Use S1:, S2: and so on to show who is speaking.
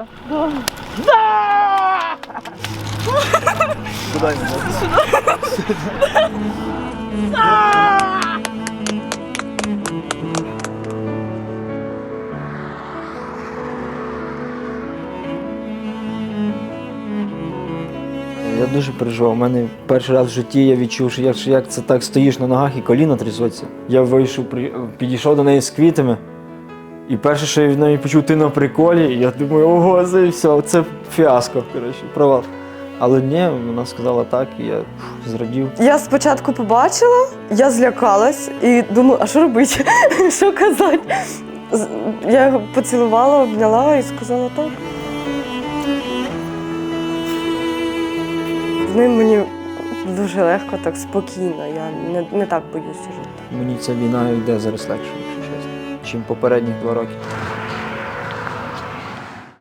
S1: Да? Да! Куда не Я дуже переживав. У мене перший раз в житті я відчув, що як, як це так стоїш на ногах і коліна трясуться. Я вийшов, підійшов до неї з квітами. І перше, що я від неї почув, ти на приколі, і я думаю, ого, це все, це фіаско, коротше, провал. Але ні, вона сказала так, і я зрадів.
S2: Я спочатку побачила, я злякалась і думаю, а що робити? що казати? Я його поцілувала, обняла і сказала так. З ним мені дуже легко, так спокійно. Я не, не так боюся жити.
S1: Мені ця війна йде зараз легше, чим попередніх два роки.